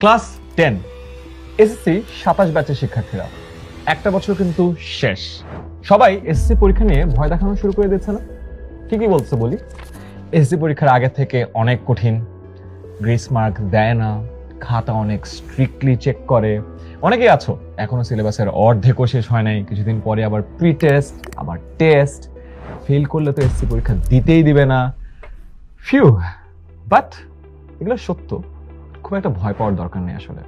Class ten SSC সাতাশ ব্যাচের শিক্ষার্থীরা। একটা বছর কিন্তু শেষ। সবাই এসএসসি পরীক্ষা নিয়ে ভয় দেখানো শুরু করে দিচ্ছে না? ঠিকই বলছে বলি? এসএসসি পরীক্ষার আগে থেকে অনেক কঠিন। গ্রেস মার্ক দেয় না, খাতা অনেক স্ট্রিক্টলি চেক করে। অনেকেই আছো, এখনও সিলেবাসের অর্ধেকও শেষ হয় নাই। কিছুদিন পরে আবার প্রি টেস্ট আবার টেস্ট ফেল করলে তো এসএসসি পরীক্ষা দিতেই দিবে না। ফিউ বাট এগুলো সত্য। খুব একটা ভয় পাওয়ার দরকার নেই আসলে।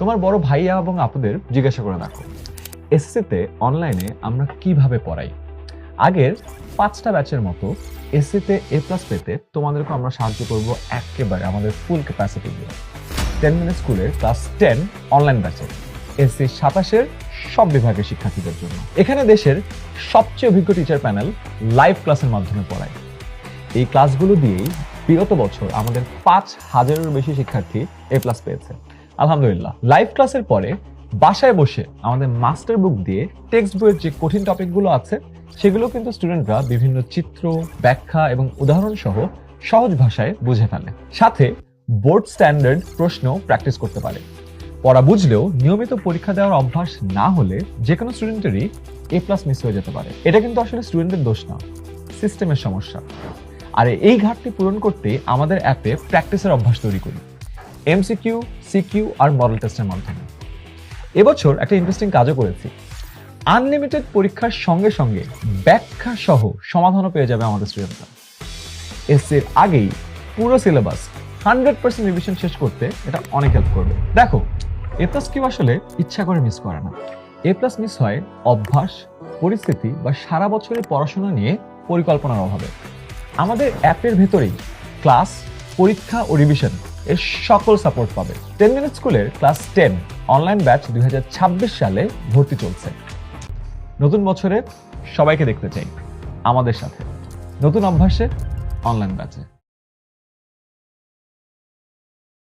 তোমার বড় ভাইয়া এবং আপুদের জিজ্ঞাসা করে দেখো। এসএসসিতে অনলাইনে আমরা কীভাবে পড়াই? আগের পাঁচটা ব্যাচের মতো এসসিতে এ প্লাস পেতে তোমাদেরকে আমরা সাহায্য করব একেবারে আমাদের ফুল ক্যাপাসিটি দিয়ে। টেন মিনিট স্কুলের ক্লাস টেন অনলাইন ব্যাচে এসসি সাতাশের সব বিভাগের শিক্ষার্থীদের জন্য। এখানে দেশের সবচেয়ে অভিজ্ঞ টিচার প্যানেল লাইভ ক্লাসের মাধ্যমে পড়ায়। এই ক্লাসগুলো দিয়েই বিগত বছর আমাদের পাঁচ হাজারের বেশি শিক্ষার্থী এ প্লাস পেয়েছে। আলহামদুলিল্লাহ। লাইভ ক্লাসের পরে বাসায় বসে আমাদের মাস্টার বুক দিয়ে টেক্সট বইয়ের যে কঠিন টপিকগুলো আছে, সেগুলো কিন্তু স্টুডেন্টরা বিভিন্ন চিত্র, ব্যাখ্যা এবং উদাহরণ সহ সহজ ভাষায় বুঝে ফেলে। সাথে বোর্ড স্ট্যান্ডার্ড প্রশ্ন প্র্যাকটিস করতে পারে। পড়া বুঝলেও নিয়মিত পরীক্ষা দেওয়ার অভ্যাস না হলে যে কোনো স্টুডেন্টেরই এ প্লাস মিস হয়ে যেতে পারে। এটা কিন্তু আসলে স্টুডেন্টের দোষ না। সিস্টেমের সমস্যা। আর এই ঘাটতি পূরণ করতে আমাদের অ্যাপে প্র্যাকটিসের অভ্যাস তৈরি করি। এমসিকিউ, সিকিউ আর মডেল টেস্টের মাধ্যমে। এবছর একটা ইন্টারেস্টিং কাজও করেছি। আনলিমিটেড পরীক্ষার সঙ্গে সঙ্গে ব্যাখ্যা সহ সমাধানও পেয়ে যাবে আমাদের স্টুডেন্টরা এসএর আগেই পুরো সিলেবাস হান্ড্রেড পার্সেন্ট রিভিশন শেষ করতে এটা অনেক হেল্প করবে। দেখো এ প্লাস কিউ আসলে ইচ্ছা করে মিস করে না। এ প্লাস মিস হয় অভ্যাস, পরিস্থিতি বা সারা বছরের পড়াশোনা নিয়ে পরিকল্পনার অভাবে। আমাদের অ্যাপের ভেতরেই ক্লাস, পরীক্ষা ও রিভিশন এর সকল সাপোর্ট পাবে। টেন মিনিট স্কুলের ক্লাস টেন অনলাইন ব্যাচ দুই হাজার ছাব্বিশ সালে ভর্তি চলছে। নতুন বছরে সবাইকে দেখতে চাই আমাদের সাথে। নতুন অভ্যাসে অনলাইন ব্যাচে